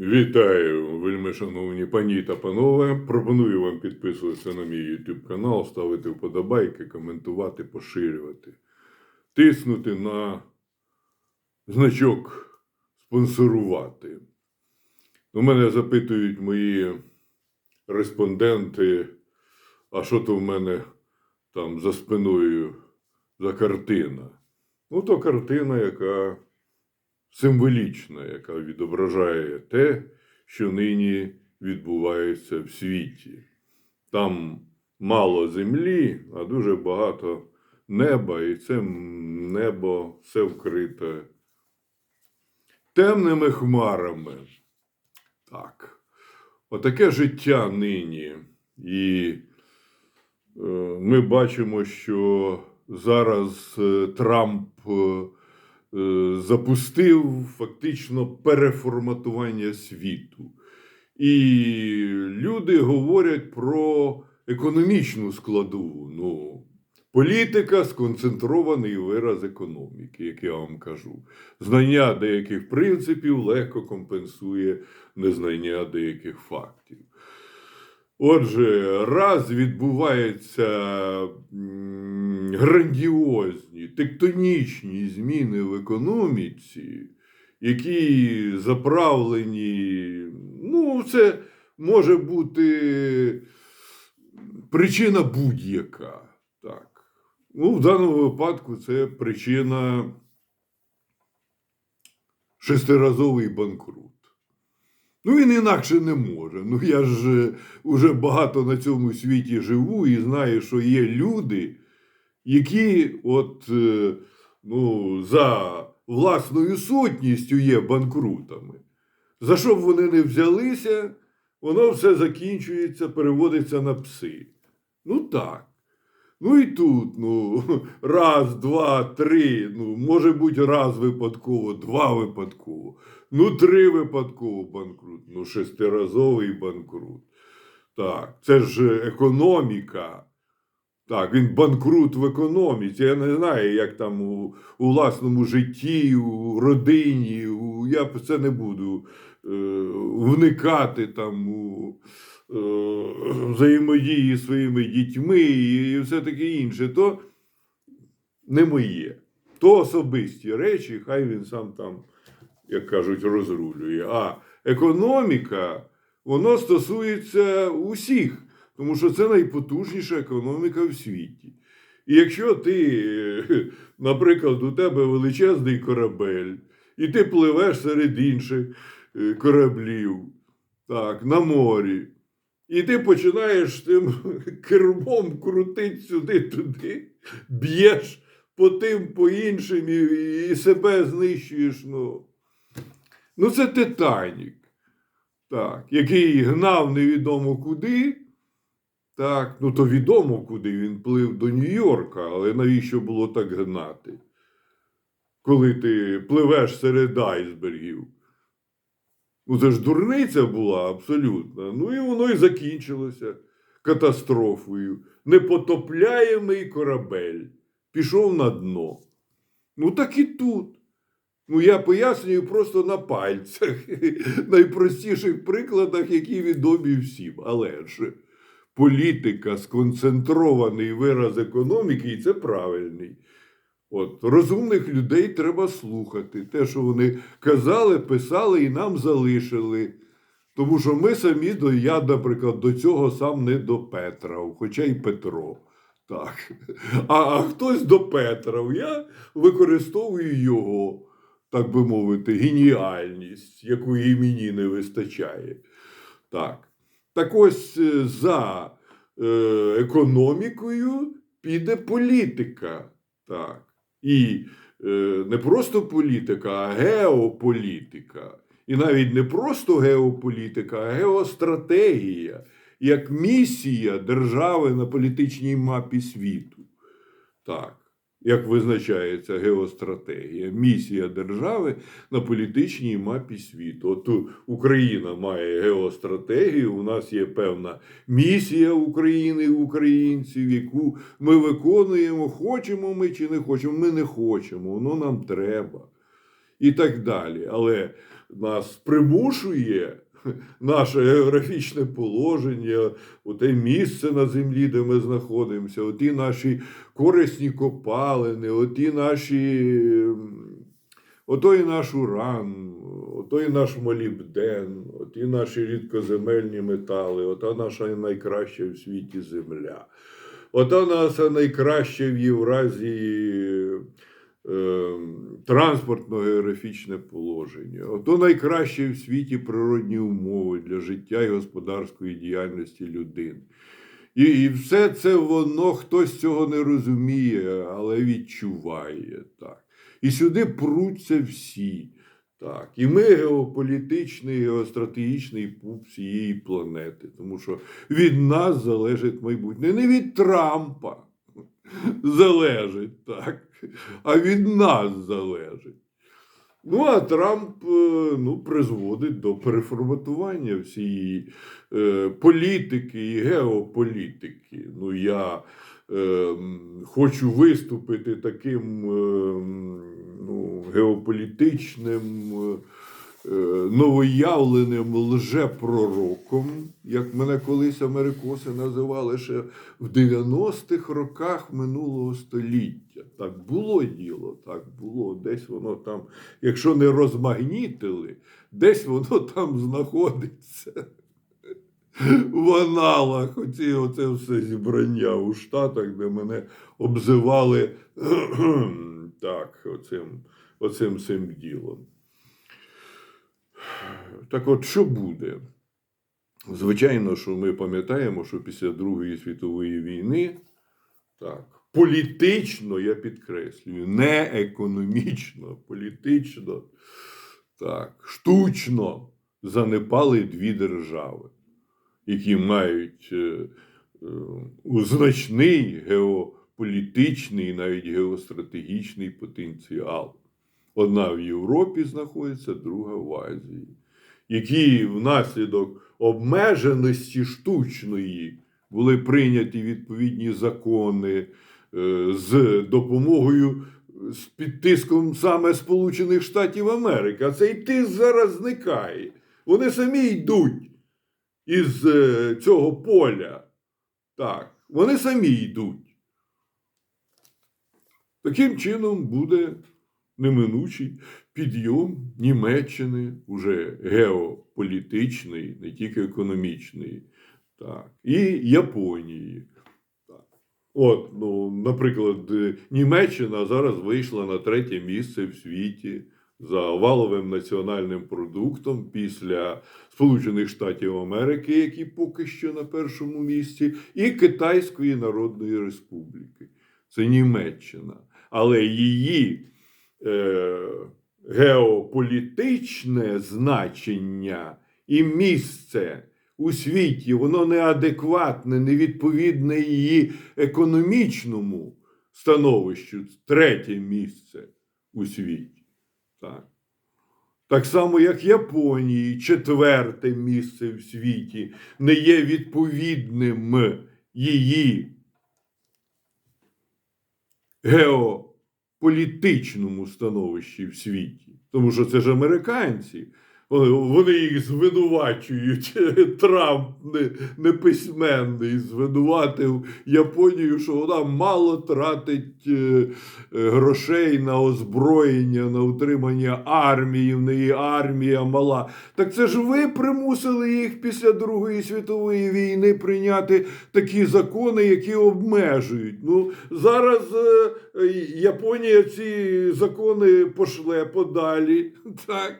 Вітаю, вельми шановні пані та панове. Пропоную вам підписуватися на мій YouTube канал, ставити вподобайки, коментувати, поширювати, тиснути на значок спонсорувати. У мене запитують мої респонденти, а що то в мене там за спиною за картина? Ну, то картина, яка символічна, яка відображає те, що нині відбувається в світі. Там мало землі, а дуже багато неба, і це небо все вкрите темними хмарами. Так. Отаке життя нині. І е, ми бачимо, що зараз е, Трамп е, запустив фактично переформатування світу. І люди говорять про економічну складову. Ну, політика сконцентрований вираз економіки, як я вам кажу. Знання деяких принципів легко компенсує незнання деяких фактів. Отже, раз відбуваються грандіозні тектонічні зміни в економіці, які заправлені, ну, це може бути причина будь-яка. Так. Ну, в даному випадку це причина шестиразовий банкрут. Ну, він інакше не може. Ну, я ж е, уже багато на цьому світі живу і знаю, що є люди, які от, е, ну, за власною сутністю є банкрутами. За що б вони не взялися, воно все закінчується, переводиться на пси. Ну так. Ну і тут, ну, раз, два, три, ну, може бути раз випадково, два випадково, ну, три випадково банкрут, ну, шестиразовий банкрут. Так, це ж економіка. Так, він банкрут в економіці. Я не знаю, як там у, у власному житті, у родині. У, я це не буду е, вникати там у взаємодії зі своїми дітьми і, і все таке інше. То не моє. То особисті речі, хай він сам там, як кажуть, розрулює. А економіка, воно стосується усіх, тому що це найпотужніша економіка в світі. І якщо ти, е, наприклад, у тебе величезний корабель, і ти пливеш серед інших е, кораблів, так, на морі, і ти починаєш тим кермом крутити сюди-туди, б'єш по тим, по іншим і, і себе знищуєш. Ну, ну це Титанік, так, який гнав невідомо куди. Так, ну то відомо, куди він плив до Нью-Йорка, але навіщо було так гнати? Коли ти пливеш серед айсбергів. Ну, це ж дурниця була абсолютно. Ну і воно і закінчилося катастрофою. Непотопляємий корабель пішов на дно. Ну, так і тут. Ну, я пояснюю просто на пальцях, найпростіших прикладах, які відомі всім. Але ж політика, сконцентрований вираз економіки, і це правильний. От, розумних людей треба слухати. Те, що вони казали, писали і нам залишили. Тому що ми самі, до, я, наприклад, до цього сам не допетрав, хоча й Петро. Так. А, а хтось допетрав, я використовую його, так би мовити, геніальність, якої мені не вистачає. Так. Так ось е, за е, економікою піде політика. Так. І е, не просто політика, а геополітика. І навіть не просто геополітика, а геостратегія як місія держави на політичній мапі світу. Так, як визначається геостратегія, місія держави на політичній мапі світу. От Україна має геостратегію, у нас є певна місія України українців, яку ми виконуємо, хочемо ми чи не хочемо. Ми не хочемо, воно нам треба. І так далі. Але нас примушує наше географічне положення, те місце на землі, де ми знаходимося, оті наші корисні копалини, оті наші, м, отой наш уран, отой наш молібден, оті наші рідкоземельні метали, ота наша найкраща в світі земля. Ота наша найкраща в Євразії транспортно-географічне положення. Ото найкраще в світі природні умови для життя і господарської діяльності людини. І, і все це воно хтось цього не розуміє, але відчуває. Так. І сюди пруться всі. Так. І ми геополітичний, геостратегічний пуп цієї планети, тому що від нас залежить майбутнє. Не від Трампа залежить, так, а від нас залежить. Ну, а Трамп е, ну, призводить до переформатування всієї е, політики і геополітики. Ну, я е, хочу виступити таким е, ну, геополітичним. е, Новоявленим лжепророком, як мене колись америкоси називали ще в 90-х роках минулого століття. Так було діло, так було. Десь воно там, якщо не розмагнітили, десь воно там знаходиться. В аналах оці, оце все зібрання у Штатах, де мене обзивали так, оцим, оцим цим ділом. Так от, що буде? Звичайно, що ми пам'ятаємо, що після Другої світової війни, так, політично, я підкреслюю, не економічно, політично, так, штучно занепали дві держави, які мають е, е, значний геополітичний, навіть геостратегічний потенціал. Одна в Європі знаходиться, друга в Азії, які внаслідок обмеженості штучної були прийняті відповідні закони е, з допомогою з під тиском саме Сполучених Штатів Америки. А цей тиск зараз зникає. Вони самі йдуть із е, цього поля. Так, вони самі йдуть. Таким чином буде неминучий підйом Німеччини, уже геополітичний, не тільки економічний, так, і Японії. От, ну, наприклад, е, Німеччина зараз вийшла на третє місце в світі за валовим національним продуктом після Сполучених Штатів Америки, які поки що на першому місці, і Китайської Народної Республіки. Це Німеччина. Але її е, геополітичне значення і місце у світі, воно неадекватне, невідповідне її економічному становищу, третє місце у світі. Так. Так само, як Японії, четверте місце в світі не є відповідним її геополітичному становищі в світі. Тому що це ж американці. Вони- їх звинувачують. Трамп не- неписьменний звинуватив Японію, що вона мало тратить е, е, грошей на озброєння, на утримання армії. В неї армія мала. Так це ж ви примусили їх після Другої світової війни прийняти такі закони, які обмежують. Ну зараз е, Японія ці закони пошле подалі. Так.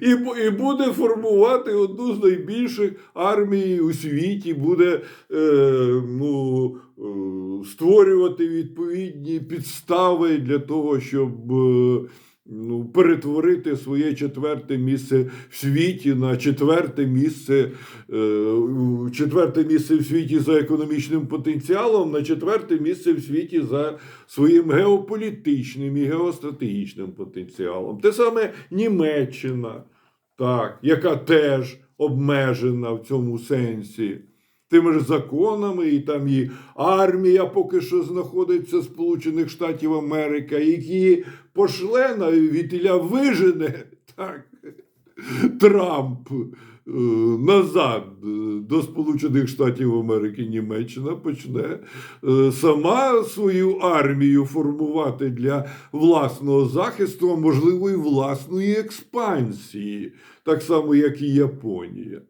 І, і буде формувати одну з найбільших армій у світі, буде е, ну, е, створювати відповідні підстави для того, щоб е, ну, перетворити своє четверте місце в світі на четверте місце, е, четверте місце в світі за економічним потенціалом, на четверте місце в світі за своїм геополітичним і геостратегічним потенціалом. Те саме Німеччина, так, яка теж обмежена в цьому сенсі. Тими ж законами, і там і армія поки що знаходиться Сполучених Штатів Америки, які пошле навіть вітіля вижене так, Трамп е, назад до Сполучених Штатів Америки Німеччина почне е, сама свою армію формувати для власного захисту, а можливо, і власної експансії, так само, як і Японія.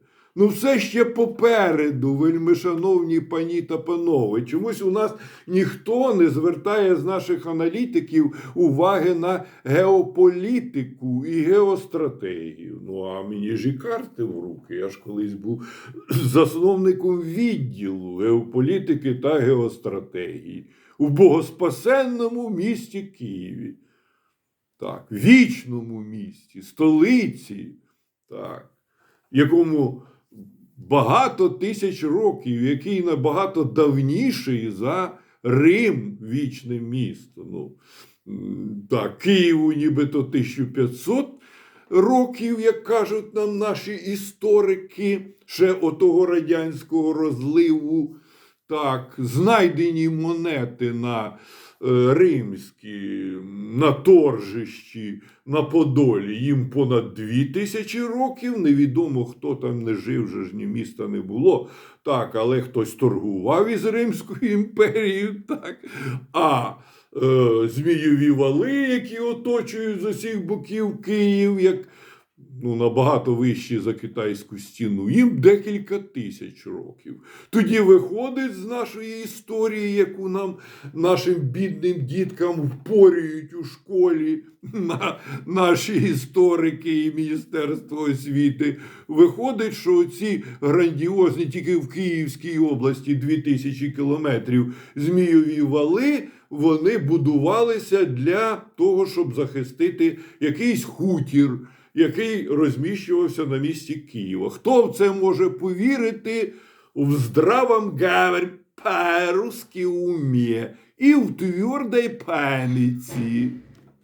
Ну, все ще попереду, вельми шановні пані та панове. Чомусь у нас ніхто не звертає з наших аналітиків уваги на геополітику і геостратегію. Ну, а мені ж і карти в руки. Я ж колись був засновником відділу геополітики та геостратегії у богоспасенному місті Києві. Так, вічному місті, столиці, так, якому багато тисяч років, який набагато давніший за Рим, вічне місто. Ну, так, Києву нібито 1500 років, як кажуть нам наші історики, ще отого радянського розливу. Так, знайдені монети на римські, на торжищі, на Подолі. Їм понад дві тисячі років. Невідомо, хто там не жив, вже ж ні міста не було. Так, але хтось торгував із Римською імперією. Так. А е, змієві вали, які оточують з усіх боків Київ, як ну, набагато вищі за китайську стіну, їм декілька тисяч років. Тоді виходить з нашої історії, яку нам нашим бідним діткам впорюють у школі на наші історики і Міністерство освіти. Виходить, що ці грандіозні тільки в Київській області 2000 кілометрів змійові вали. Вони будувалися для того, щоб захистити якийсь хутір, який розміщувався на місці Києва. Хто в це може повірити в здравом говорь по-русски умі і в твердій пам'яті?